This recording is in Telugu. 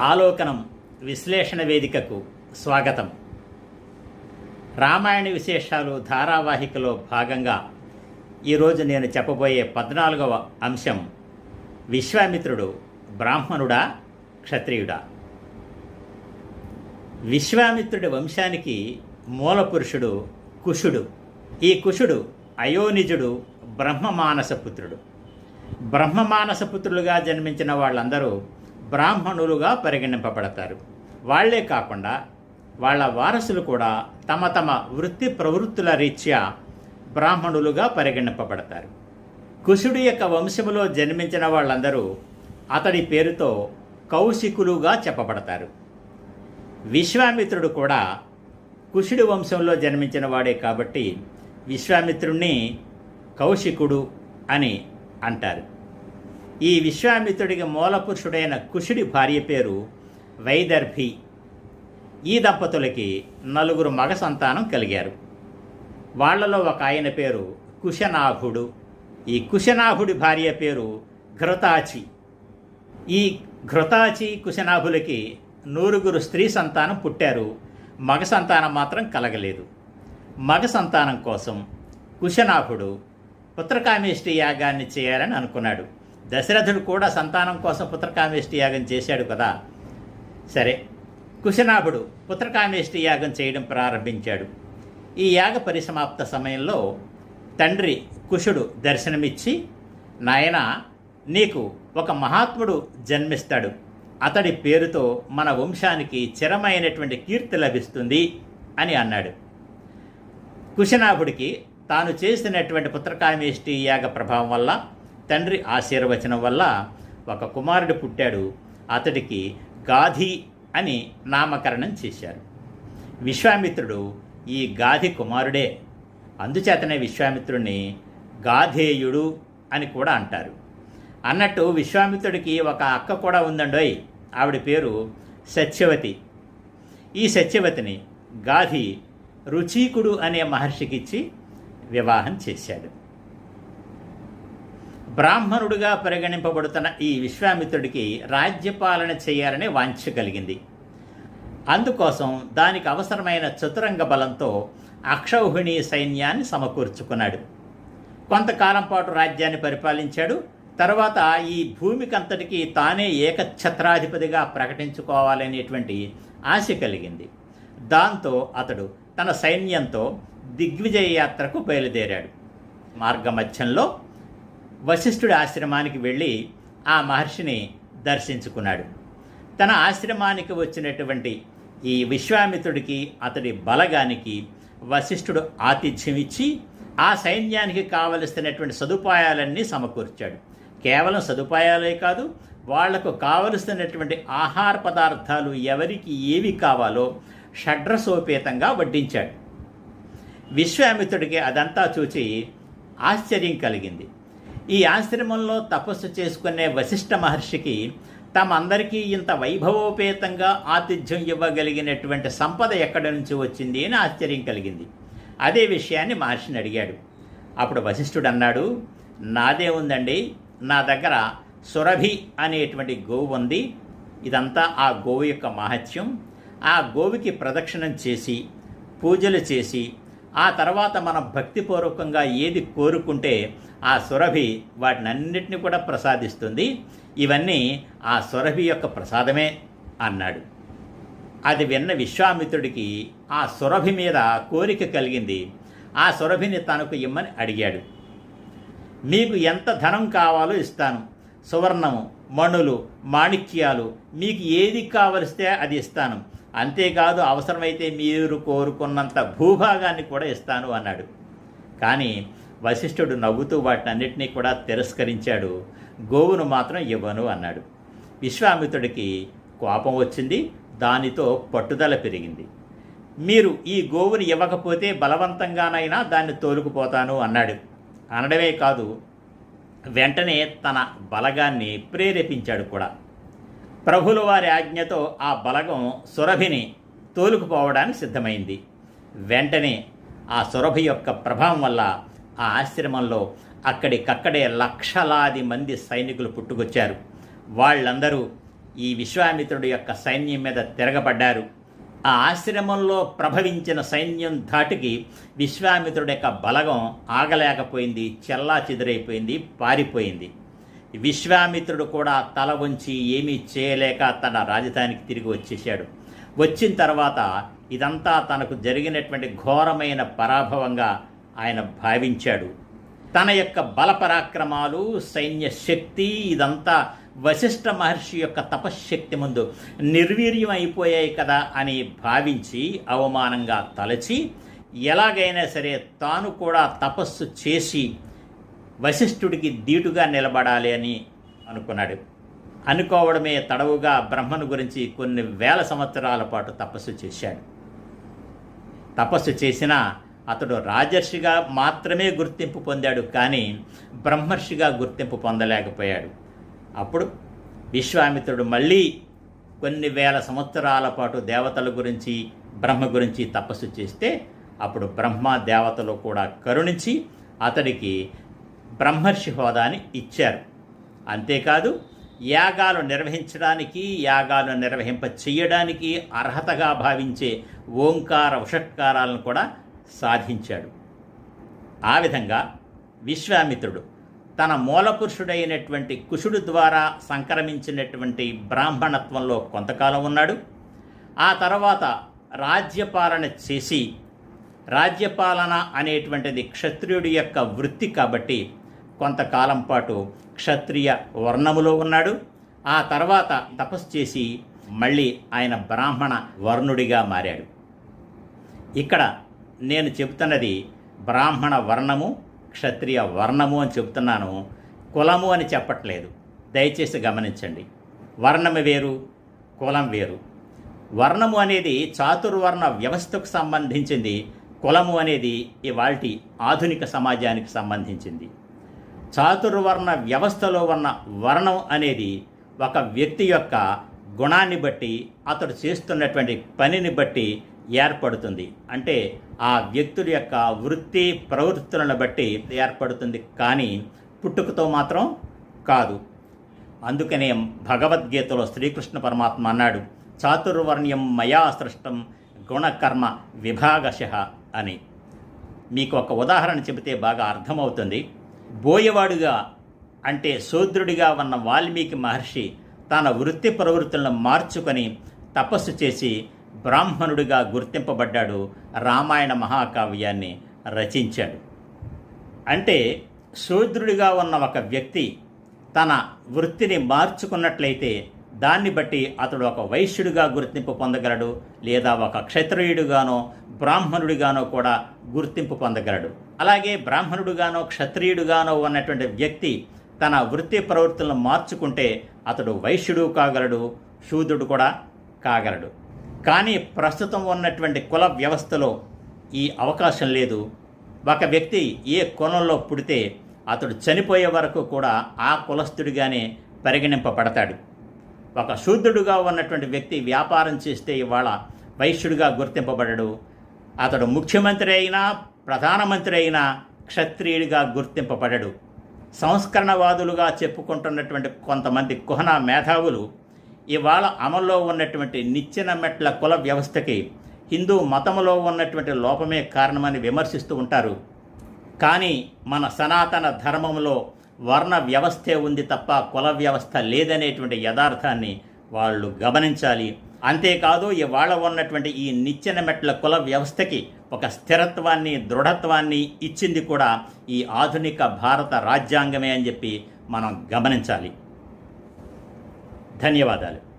ఆలోకనం విశ్లేషణ వేదికకు స్వాగతం. రామాయణ విశేషాలు ధారావాహికలో భాగంగా ఈరోజు నేను చెప్పబోయే పద్నాలుగవ అంశం విశ్వామిత్రుడు బ్రాహ్మణుడా క్షత్రియుడా? విశ్వామిత్రుడి వంశానికి మూలపురుషుడు కుషుడు. ఈ కుషుడు అయోనిజుడు బ్రహ్మమానస పుత్రుడు. బ్రహ్మమానస పుత్రులుగా జన్మించిన వాళ్ళందరూ బ్రాహ్మణులుగా పరిగణింపబడతారు. వాళ్ళే కాకుండా వాళ్ళ వారసులు కూడా తమ తమ వృత్తి ప్రవృత్తుల రీత్యా బ్రాహ్మణులుగా పరిగణింపబడతారు. కుశుడి యొక్క వంశములో జన్మించిన వాళ్ళందరూ అతడి పేరుతో కౌశికులుగా చెప్పబడతారు. విశ్వామిత్రుడు కూడా కుశుడి వంశంలో జన్మించిన వాడే కాబట్టి విశ్వామిత్రుణ్ణి కౌశికుడు అని అంటారు. ఈ విశ్వామిత్రుడికి మూలపురుషుడైన కుషుడి భార్య పేరు వైదర్భి. ఈ దంపతులకి నలుగురు మగ సంతానం కలిగారు. వాళ్ళలో ఒక ఆయన పేరు కుశనాభుడు. ఈ కుశనాభుడి భార్య పేరు ఘృతాచి. ఈ ఘృతాచి కుశనాభులకి నూరుగురు స్త్రీ సంతానం పుట్టారు. మగ సంతానం మాత్రం కలగలేదు. మగ సంతానం కోసం కుశనాభుడు పుత్రకామేష్టి యాగాన్ని చేయాలని అనుకున్నాడు. దశరథుడు కూడా సంతానం కోసం పుత్రకామేష్టి యాగం చేశాడు కదా. సరే కుశనాభుడు పుత్రకామేష్టి యాగం చేయడం ప్రారంభించాడు. ఈ యాగ పరిసమాప్త సమయంలో తండ్రి కుశుడు దర్శనమిచ్చి నాయన నీకు ఒక మహాత్ముడు జన్మిస్తాడు. అతడి పేరుతో మన వంశానికి చిరమైనటువంటి కీర్తి లభిస్తుంది అని అన్నాడు. కుశనాభుడికి తాను చేసినటువంటి పుత్రకామేష్టి యాగ ప్రభావం వల్ల తండ్రి ఆశీర్వచనం వల్ల ఒక కుమారుడు పుట్టాడు. అతడికి గాధి అని నామకరణం చేశారు. విశ్వామిత్రుడు ఈ గాధి కుమారుడే. అందుచేతనే విశ్వామిత్రుడిని గాధేయుడు అని కూడా అంటారు. అన్నట్టు విశ్వామిత్రుడికి ఒక అక్క కూడా ఉందండోయ్. ఆవిడ పేరు సత్యవతి. ఈ సత్యవతిని గాధి రుచీకుడు అనే మహర్షికిచ్చి వివాహం చేశాడు. బ్రాహ్మణుడుగా పరిగణింపబడుతున్న ఈ విశ్వామిత్రుడికి రాజ్యపాలన చేయాలనే వాంఛ కలిగింది. అందుకోసం దానికి అవసరమైన చతురంగ బలంతో అక్షౌహిణి సైన్యాన్ని సమకూర్చుకున్నాడు. కొంతకాలం పాటు రాజ్యాన్ని పరిపాలించాడు. తర్వాత ఈ భూమికంతటికి తానే ఏకఛత్రాధిపతిగా ప్రకటించుకోవాలనేటువంటి ఆశ కలిగింది. దాంతో అతడు తన సైన్యంతో దిగ్విజయ యాత్రకు బయలుదేరాడు. మార్గమధ్యంలో వశిష్ఠుడి ఆశ్రమానికి వెళ్ళి ఆ మహర్షిని దర్శించుకున్నాడు. తన ఆశ్రమానికి వచ్చినటువంటి ఈ విశ్వామిత్రుడికి అతడి బలగానికి వశిష్ఠుడు ఆతిథ్యం ఇచ్చి ఆ సైన్యానికి కావలసినటువంటి సదుపాయాలన్నీ సమకూర్చాడు. కేవలం సదుపాయాలే కాదు వాళ్ళకు కావలసినటువంటి ఆహార పదార్థాలు ఎవరికి ఏవి కావాలో షడ్రసోపేతంగా వడ్డించాడు. విశ్వామిత్రుడికి అదంతా చూచి ఆశ్చర్యం కలిగింది. ఈ ఆశ్రమంలో తపస్సు చేసుకునే వశిష్ఠ మహర్షికి తమందరికీ ఇంత వైభవోపేతంగా ఆతిథ్యం ఇవ్వగలిగినటువంటి సంపద ఎక్కడి నుంచి వచ్చింది అని ఆశ్చర్యం కలిగింది. అదే విషయాన్ని మహర్షిని అడిగాడు. అప్పుడు వశిష్ఠుడు అన్నాడు నాదే ఉందండి నా దగ్గర సురభి అనేటువంటి గోవు ఉంది. ఇదంతా ఆ గోవు యొక్క మహత్యం. ఆ గోవుకి ప్రదక్షిణం చేసి పూజలు చేసి ఆ తర్వాత మనం భక్తిపూర్వకంగా ఏది కోరుకుంటే ఆ సురభి వాటినన్నిటిని కూడా ప్రసాదిస్తుంది. ఇవన్నీ ఆ సురభి యొక్క ప్రసాదమే అన్నాడు. అది విన్న విశ్వామిత్రుడికి ఆ సురభి మీద కోరిక కలిగింది. ఆ సురభిని తనకు ఇమ్మని అడిగాడు. మీకు ఎంత ధనం కావాలో ఇస్తాను. సువర్ణము మణులు మాణిక్యాలు మీకు ఏది కావలిస్తే అది ఇస్తాను. అంతేకాదు అవసరమైతే మీరు కోరుకున్నంత భూభాగాన్ని కూడా ఇస్తాను అన్నాడు. కానీ వశిష్ఠుడు నవ్వుతూ వాటన్నిటినీ కూడా తిరస్కరించాడు. గోవును మాత్రం ఇవ్వను అన్నాడు. విశ్వామిత్రుడికి కోపం వచ్చింది దానితో పట్టుదల పెరిగింది. మీరు ఈ గోవుని ఇవ్వకపోతే బలవంతంగానైనా దాన్ని తోలుకుపోతాను అన్నాడు. అనడమే కాదు వెంటనే తన బలగాన్ని ప్రేరేపించాడు కూడా. ప్రభుల వారి ఆజ్ఞతో ఆ బలగం సురభిని తోలుకుపోవడానికి సిద్ధమైంది. వెంటనే ఆ సురభి యొక్క ప్రభావం వల్ల ఆ ఆశ్రమంలో అక్కడికక్కడే లక్షలాది మంది సైనికులు పుట్టుకొచ్చారు. వాళ్ళందరూ ఈ విశ్వామిత్రుడి యొక్క సైన్యం మీద తిరగబడ్డారు. ఆ ఆశ్రమంలో ప్రభవించిన సైన్యం ధాటికి విశ్వామిత్రుడి యొక్క బలగం ఆగలేకపోయింది చెల్లా చెదిరైపోయింది పారిపోయింది. విశ్వామిత్రుడు కూడా తల వంచి ఏమీ చేయలేక తన రాజధానికి తిరిగి వచ్చేసాడు వచ్చిన తర్వాత ఇదంతా తనకు జరిగినటువంటి ఘోరమైన పరాభవంగా ఆయన భావించాడు. తన యొక్క బలపరాక్రమాలు సైన్య శక్తి ఇదంతా వశిష్ఠ మహర్షి యొక్క తపశ్శక్తి ముందు నిర్వీర్యం అయిపోయాయి కదా అని భావించి అవమానంగా తలచి ఎలాగైనా సరే తాను కూడా తపస్సు చేసి వశిష్ఠుడికి దీటుగా నిలబడాలి అని అనుకున్నాడు. అనుకోవడమే తడవుగా బ్రహ్మను గురించి కొన్ని వేల సంవత్సరాల పాటు తపస్సు చేశాడు. తపస్సు చేసినా అతడు రాజర్షిగా మాత్రమే గుర్తింపు పొందాడు కానీ బ్రహ్మర్షిగా గుర్తింపు పొందలేకపోయాడు. అప్పుడు విశ్వామిత్రుడు మళ్ళీ కొన్ని వేల సంవత్సరాల పాటు దేవతల గురించి బ్రహ్మ గురించి తపస్సు చేస్తే అప్పుడు బ్రహ్మ దేవతలు కూడా కరుణించి అతడికి బ్రహ్మర్షి హోదాని ఇచ్చారు. అంతేకాదు యాగాలు నిర్వహించడానికి యాగాలు నిర్వహింప చేయడానికి అర్హతగా భావించే ఓంకార ఉషట్కారాలను కూడా సాధించాడు. ఆ విధంగా విశ్వామిత్రుడు తన మూలపురుషుడైనటువంటి కుషుడు ద్వారా సంక్రమించినటువంటి బ్రాహ్మణత్వంలో కొంతకాలం ఉన్నాడు. ఆ తర్వాత రాజ్యపాలన చేసి రాజ్యపాలన అనేటువంటిది క్షత్రియుడి యొక్క వృత్తి కాబట్టి కొంతకాలం పాటు క్షత్రియ వర్ణములో ఉన్నాడు. ఆ తర్వాత తపస్సు చేసి మళ్ళీ ఆయన బ్రాహ్మణ వర్ణుడిగా మారాడు. ఇక్కడ నేను చెబుతున్నది బ్రాహ్మణ వర్ణము క్షత్రియ వర్ణము అని చెబుతున్నాను. కులము అని చెప్పట్లేదు. దయచేసి గమనించండి. వర్ణము వేరు కులం వేరు. వర్ణము అనేది చాతుర్వర్ణ వ్యవస్థకు సంబంధించింది. కులము అనేది ఇవాల్టి ఆధునిక సమాజానికి సంబంధించింది. చాతుర్వర్ణ వ్యవస్థలో ఉన్న వర్ణం అనేది ఒక వ్యక్తి యొక్క గుణాన్ని బట్టి అతడు చేస్తున్నటువంటి పనిని బట్టి ఏర్పడుతుంది. అంటే ఆ వ్యక్తుల యొక్క వృత్తి ప్రవృత్తులను బట్టి ఏర్పడుతుంది. కానీ పుట్టుకతో మాత్రం కాదు. అందుకనే భగవద్గీతలో శ్రీకృష్ణ పరమాత్మ అన్నాడు చాతుర్వర్ణ్యం మయా సృష్టం గుణకర్మ విభాగశ అని. మీకు ఒక ఉదాహరణ చెబితే బాగా అర్థమవుతుంది. బోయవాడుగా అంటే శూద్రుడిగా ఉన్న వాల్మీకి మహర్షి తన వృత్తి ప్రవృత్తులను మార్చుకొని తపస్సు చేసి బ్రాహ్మణుడిగా గుర్తింపబడ్డాడు రామాయణ మహాకావ్యాన్ని రచించాడు. అంటే శూద్రుడిగా ఉన్న ఒక వ్యక్తి తన వృత్తిని మార్చుకున్నట్లయితే దాన్ని బట్టి అతడు ఒక వైశ్యుడిగా గుర్తింపు పొందగలడు లేదా ఒక క్షత్రియుడిగానో బ్రాహ్మణుడిగానో కూడా గుర్తింపు పొందగలడు. అలాగే బ్రాహ్మణుడుగానో క్షత్రియుడుగానో ఉన్నటువంటి వ్యక్తి తన వృత్తి ప్రవృత్తులను మార్చుకుంటే అతడు వైశ్యుడు కాగలడు శూద్రుడు కూడా కాగలడు. కానీ ప్రస్తుతం ఉన్నటువంటి కుల వ్యవస్థలో ఈ అవకాశం లేదు. ఒక వ్యక్తి ఏ కులంలో పుడితే అతడు చనిపోయే వరకు కూడా ఆ కులస్థుడిగానే పరిగణింపబడతాడు. ఒక శూద్రుడుగా ఉన్నటువంటి వ్యక్తి వ్యాపారం చేస్తే ఇవాళ వైశ్యుడిగా గుర్తింపబడడు. అతడు ముఖ్యమంత్రి అయినా ప్రధానమంత్రి అయినా క్షత్రియుడిగా గుర్తింపబడడు. సంస్కరణవాదులుగా చెప్పుకుంటున్నటువంటి కొంతమంది కుహన మేధావులు ఇవాళ అమల్లో ఉన్నటువంటి నిచ్చెన మెట్ల కుల వ్యవస్థకి హిందూ మతంలో ఉన్నటువంటి లోపమే కారణమని విమర్శిస్తూ ఉంటారు. కానీ మన సనాతన ధర్మంలో వర్ణ వ్యవస్థే ఉంది తప్ప కుల వ్యవస్థ లేదనేటువంటి యథార్థాన్ని వాళ్ళు గమనించాలి. అంతేకాదు ఇవాళ ఉన్నటువంటి ఈ నిచ్చెన మెట్ల కుల వ్యవస్థకి ఒక స్థిరత్వాన్ని దృఢత్వాన్ని ఇచ్చింది కూడా ఈ ఆధునిక భారత రాజ్యాంగమే అని చెప్పి మనం గమనించాలి. ధన్యవాదాలు.